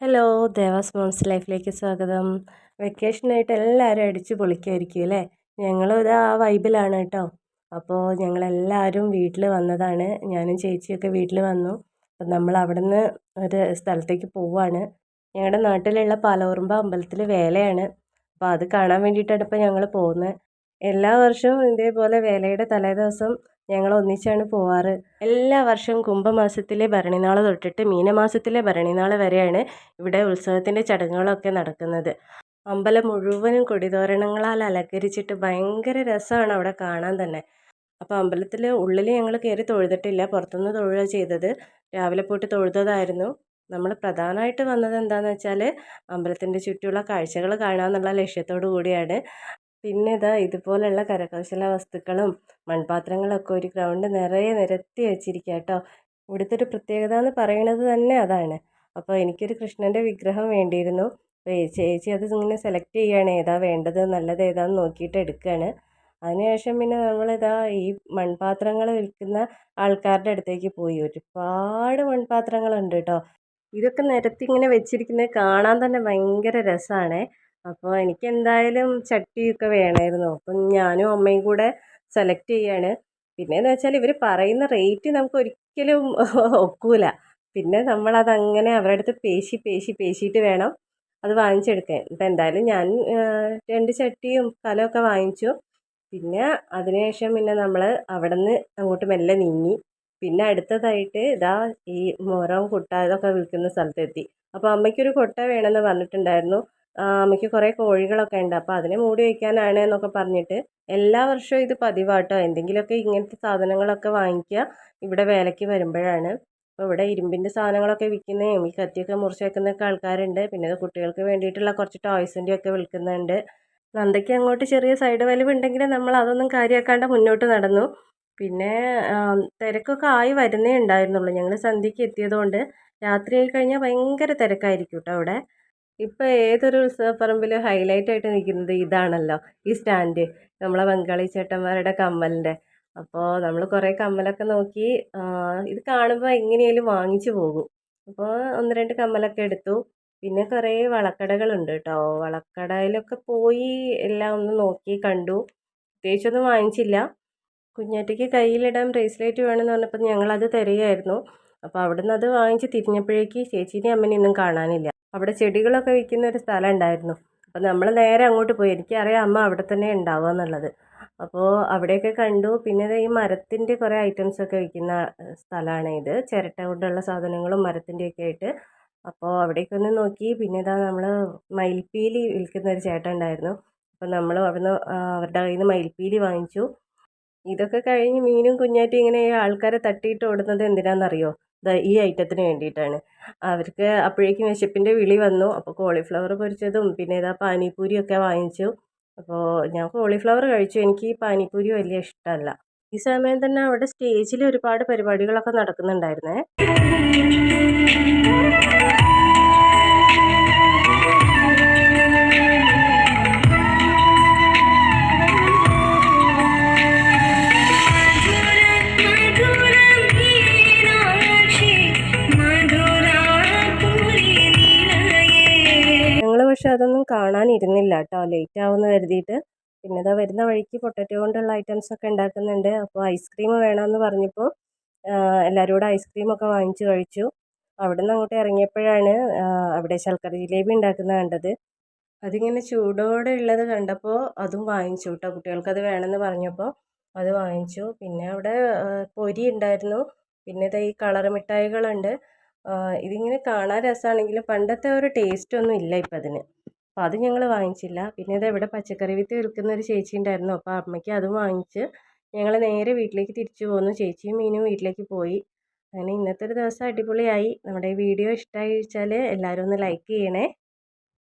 Hello Dewas moms ലൈഫിലേക്ക് സ്വാഗതം. വെക്കേഷനായിട്ട് എല്ലാവരും അടിച്ചു പൊളിക്കായിരിക്കും അല്ലേ? ഞങ്ങളും ഇത് ആ വൈബിലാണ് കേട്ടോ. അപ്പോൾ ഞങ്ങളെല്ലാവരും വീട്ടിൽ വന്നതാണ്. ഞാനും ചേച്ചിയൊക്കെ വീട്ടിൽ വന്നു. അപ്പം നമ്മൾ അവിടെ നിന്ന് ഒരു സ്ഥലത്തേക്ക് പോവാണ്. ഞങ്ങളുടെ നാട്ടിലുള്ള പാലോറുമ്പ അമ്പലത്തിൽ വേലയാണ്. അപ്പോൾ അത് കാണാൻ വേണ്ടിയിട്ടാണ് ഇപ്പോൾ ഞങ്ങൾ പോകുന്നത് എല്ലാ വർഷവും ഇതേപോലെ വേലയുടെ തലേദിവസം ഞങ്ങൾ ഒന്നിച്ചാണ് പോവാറ്. എല്ലാ വർഷവും കുംഭമാസത്തിലെ ഭരണിനാൾ തൊട്ടിട്ട് മീനമാസത്തിലെ ഭരണിനാൾ വരെയാണ് ഇവിടെ ഉത്സവത്തിന്റെ ചടങ്ങുകളൊക്കെ നടക്കുന്നത്. അമ്പലം മുഴുവനും കൊടിതോരണങ്ങളാൽ അലങ്കരിച്ചിട്ട് ഭയങ്കര രസമാണ് അവിടെ കാണാൻ തന്നെ. അപ്പോൾ അമ്പലത്തിൽ ഉള്ളിൽ ഞങ്ങൾ കയറി തൊഴുതിട്ടില്ല. പുറത്തുനിന്ന് തൊഴുക ചെയ്തത് രാവിലെ പോയിട്ട് തൊഴുതതായിരുന്നു. നമ്മൾ പ്രധാനമായിട്ട് വന്നത് എന്താണെന്ന് വെച്ചാൽ അമ്പലത്തിന്റെ ചുറ്റുമുള്ള കാഴ്ചകൾ കാണാമെന്നുള്ള ലക്ഷ്യത്തോടു കൂടിയാണ്. പിന്നെ ഇതാ ഇതുപോലുള്ള കരകൗശല വസ്തുക്കളും മൺപാത്രങ്ങളൊക്കെ ഒരു ഗ്രൗണ്ട് നിറയെ നിരത്തി വെച്ചിരിക്കുക കേട്ടോ ഇവിടുത്തെ ഒരു പ്രത്യേകത എന്ന് പറയുന്നത് തന്നെ അതാണ്. അപ്പോൾ എനിക്കൊരു കൃഷ്ണന്റെ വിഗ്രഹം വേണ്ടിയിരുന്നു. ചേച്ചി അത് ഇങ്ങനെ സെലക്ട് ചെയ്യുകയാണ് ഏതാ വേണ്ടത് നല്ലത് ഏതാന്ന് നോക്കിയിട്ട് എടുക്കുകയാണ് അതിനുശേഷം പിന്നെ നമ്മളിതാ ഈ മൺപാത്രങ്ങൾ വിൽക്കുന്ന ആൾക്കാരുടെ അടുത്തേക്ക് പോയി. ഒരുപാട് മൺപാത്രങ്ങളുണ്ട് കേട്ടോ ഇതൊക്കെ നിരത്തി ഇങ്ങനെ വെച്ചിരിക്കുന്നത് കാണാൻ തന്നെ ഭയങ്കര രസമാണ് അപ്പോൾ എനിക്ക് എന്തായാലും ചട്ടിയൊക്കെ വേണമായിരുന്നു. അപ്പം ഞാനും അമ്മയും കൂടെ സെലക്ട് ചെയ്യാണ്. പിന്നെയെന്ന് വെച്ചാൽ ഇവർ പറയുന്ന റേറ്റ് നമുക്ക് ഒരിക്കലും ഒക്കൂല. പിന്നെ നമ്മളതങ്ങനെ അവരുടെ അടുത്ത് പേശി പേശി പേശിയിട്ട് വേണം അത് വാങ്ങിച്ചെടുക്കാൻ. ഇപ്പം എന്തായാലും ഞാൻ രണ്ട് ചട്ടിയും കലമൊക്കെ വാങ്ങിച്ചു. പിന്നെ അതിനുശേഷം പിന്നെ നമ്മൾ അവിടെ നിന്ന് അങ്ങോട്ട് മെല്ലെ നീങ്ങി. പിന്നെ അടുത്തതായിട്ട് ഇതാ ഈ മുറം കുട്ട ഇതൊക്കെ വിൽക്കുന്ന സ്ഥലത്തെത്തി. അപ്പോൾ അമ്മയ്ക്കൊരു കൊട്ട വേണമെന്ന് പറഞ്ഞിട്ടുണ്ടായിരുന്നു. അമ്മയ്ക്ക് കുറേ കോഴികളൊക്കെ ഉണ്ട്. അപ്പോൾ അതിനെ മൂടി വയ്ക്കാനാണ് എന്നൊക്കെ പറഞ്ഞിട്ട് എല്ലാ വർഷവും ഇത് പതിവാട്ടോ. എന്തെങ്കിലുമൊക്കെ ഇങ്ങനത്തെ സാധനങ്ങളൊക്കെ വാങ്ങിക്കുക ഇവിടെ വേലയ്ക്ക് വരുമ്പോഴാണ്. അപ്പോൾ ഇവിടെ ഇരുമ്പിന്റെ സാധനങ്ങളൊക്കെ വിൽക്കുന്നതും ഈ കത്തിയൊക്കെ മുറിച്ച് വെക്കുന്നൊക്കെ ആൾക്കാരുണ്ട്. പിന്നെ കുട്ടികൾക്ക് വേണ്ടിയിട്ടുള്ള കുറച്ച് ടോയ്സിന്റെ ഒക്കെ വിൽക്കുന്നുണ്ട്. നന്ദയ്ക്ക് അങ്ങോട്ട് ചെറിയ സൈഡ് വലിവുണ്ടെങ്കിൽ നമ്മൾ അതൊന്നും കാര്യമാക്കാണ്ട് മുന്നോട്ട് നടന്നു. പിന്നെ തിരക്കൊക്കെ ആയി വരുന്നേ ഉണ്ടായിരുന്നുള്ളൂ. ഞങ്ങൾ സന്ധ്യയ്ക്ക് എത്തിയതുകൊണ്ട് രാത്രി ആയി കഴിഞ്ഞാൽ ഭയങ്കര തിരക്കായിരിക്കും കേട്ടോ അവിടെ. ഇപ്പോൾ ഏതൊരു ഉത്സവപ്പറമ്പിലും ഹൈലൈറ്റ് ആയിട്ട് നിൽക്കുന്നത് ഇതാണല്ലോ. ഈ സ്റ്റാൻഡ് നമ്മളെ ബംഗാളി ചേട്ടന്മാരുടെ കമ്മലിന്റെ അപ്പോൾ നമ്മൾ കുറേ കമ്മലൊക്കെ നോക്കി ഇത് കാണുമ്പോൾ എങ്ങനെയാലും വാങ്ങിച്ചു പോകും. അപ്പോൾ ഒന്ന് രണ്ട് കമ്മലൊക്കെ എടുത്തു. പിന്നെ കുറേ വളക്കടകളുണ്ട് കേട്ടോ വളക്കടയിലൊക്കെ പോയി എല്ലാം ഒന്ന് നോക്കി കണ്ടു. പ്രത്യേകിച്ചൊന്നും വാങ്ങിച്ചില്ല. കുഞ്ഞാറ്റയ്ക്ക് കയ്യിലിടാൻ ബ്രേസ്ലെറ്റ് വേണമെന്ന് പറഞ്ഞപ്പോൾ ഞങ്ങളത് തരികയായിരുന്നു. അപ്പോൾ അവിടെ നിന്ന് അത് വാങ്ങിച്ച് തിരിഞ്ഞപ്പോഴേക്ക് ചേച്ചീനെയും അമ്മനെയൊന്നും കാണാനില്ല. അവിടെ ചെടികളൊക്കെ വിൽക്കുന്ന ഒരു സ്ഥലം ഉണ്ടായിരുന്നു. അപ്പോൾ നമ്മൾ നേരെ അങ്ങോട്ട് പോയി. എനിക്കറിയാം അമ്മ അവിടെ തന്നെ ഉണ്ടാവുക എന്നുള്ളത്. അപ്പോൾ അവിടെയൊക്കെ കണ്ടു. പിന്നെ ഈ മരത്തിന്റെ കുറേ ഐറ്റംസ് ഒക്കെ വിൽക്കുന്ന സ്ഥലമാണ് ഇത്. ചിരട്ട കൊണ്ടുള്ള സാധനങ്ങളും മരത്തിന്റെയൊക്കെ ആയിട്ട്. അപ്പോൾ അവിടേക്ക് ഒന്ന് നോക്കി. പിന്നെ ഇതാ നമ്മൾ മയിൽപ്പീലി വിൽക്കുന്ന ഒരു ചേട്ടൻ ഉണ്ടായിരുന്നു. അപ്പോൾ നമ്മൾ അവിടുന്ന് അവരുടെ കയ്യിൽ നിന്ന് മയിൽപ്പീലി വാങ്ങിച്ചു. ഇതൊക്കെ കഴിഞ്ഞ് മീനും കുഞ്ഞാറ്റും ഇങ്ങനെ ആൾക്കാരെ തട്ടിയിട്ട് ഓടുന്നത് എന്തിനാണെന്നറിയോ ഈ ഐറ്റത്തിന് വേണ്ടിയിട്ടാണ്. അവർക്ക് അപ്പോഴേക്കും വിശപ്പിന്റെ വിളി വന്നു. അപ്പോൾ കോളിഫ്ലവർ പൊരിച്ചതും പിന്നെ ഇതാ പാനിപ്പൂരിയൊക്കെ വാങ്ങിച്ചു. അപ്പോൾ ഞാൻ കോളിഫ്ലവർ കഴിച്ചു. എനിക്ക് ഈ പാനിപ്പൂരി വലിയ ഇഷ്ടമല്ല. ഈ സമയം തന്നെ അവിടെ സ്റ്റേജിൽ ഒരുപാട് പരിപാടികളൊക്കെ നടക്കുന്നുണ്ടായിരുന്നേ. അതൊന്നും കാണാനിരുന്നില്ല കേട്ടോ. ലേറ്റ് ആവുമെന്ന് കരുതിയിട്ട്. പിന്നെ ഇതാ വരുന്ന വഴിക്ക് പൊട്ടറ്റോ കൊണ്ടുള്ള ഐറ്റംസ് ഒക്കെ ഉണ്ടാക്കുന്നുണ്ട്. അപ്പോൾ ഐസ്ക്രീം വേണമെന്ന് പറഞ്ഞപ്പോൾ എല്ലാവരും കൂടെ ഐസ്ക്രീമൊക്കെ വാങ്ങിച്ചു കഴിച്ചു. അവിടെ നിന്ന് അങ്ങോട്ട് ഇറങ്ങിയപ്പോഴാണ് അവിടെ ശർക്കര ജിലേബി ഉണ്ടാക്കുന്നത് കണ്ടത്. അതിങ്ങനെ ചൂടോടെ ഉള്ളത് കണ്ടപ്പോൾ അതും വാങ്ങിച്ചു കേട്ടോ. അത് വേണമെന്ന് പറഞ്ഞപ്പോൾ അത് വാങ്ങിച്ചു. പിന്നെ അവിടെ പൊരി ഉണ്ടായിരുന്നു. പിന്നെ ഈ കളർ മിഠായികളുണ്ട്. ഇതിങ്ങനെ കാണാൻ രസമാണെങ്കിലും പണ്ടത്തെ ഒരു ടേസ്റ്റ് ഒന്നും ഇല്ല ഇപ്പം അതിന് അപ്പോൾ അത് ഞങ്ങൾ വാങ്ങിച്ചില്ല. പിന്നെ ഇത് ഇവിടെ പച്ചക്കറി വിത്ത് വിൽക്കുന്ന ഒരു ചേച്ചി ഉണ്ടായിരുന്നു. അപ്പോൾ അമ്മയ്ക്ക് അതും വാങ്ങിച്ച് ഞങ്ങൾ നേരെ വീട്ടിലേക്ക് തിരിച്ചു പോന്നു. ചേച്ചിയും മീനും വീട്ടിലേക്ക് പോയി. അങ്ങനെ ഇന്നത്തെ ഒരു ദിവസം അടിപൊളിയായി. നമ്മുടെ ഈ വീഡിയോ ഇഷ്ടമായി വെച്ചാൽ എല്ലാവരും ഒന്ന് ലൈക്ക് ചെയ്യണേ.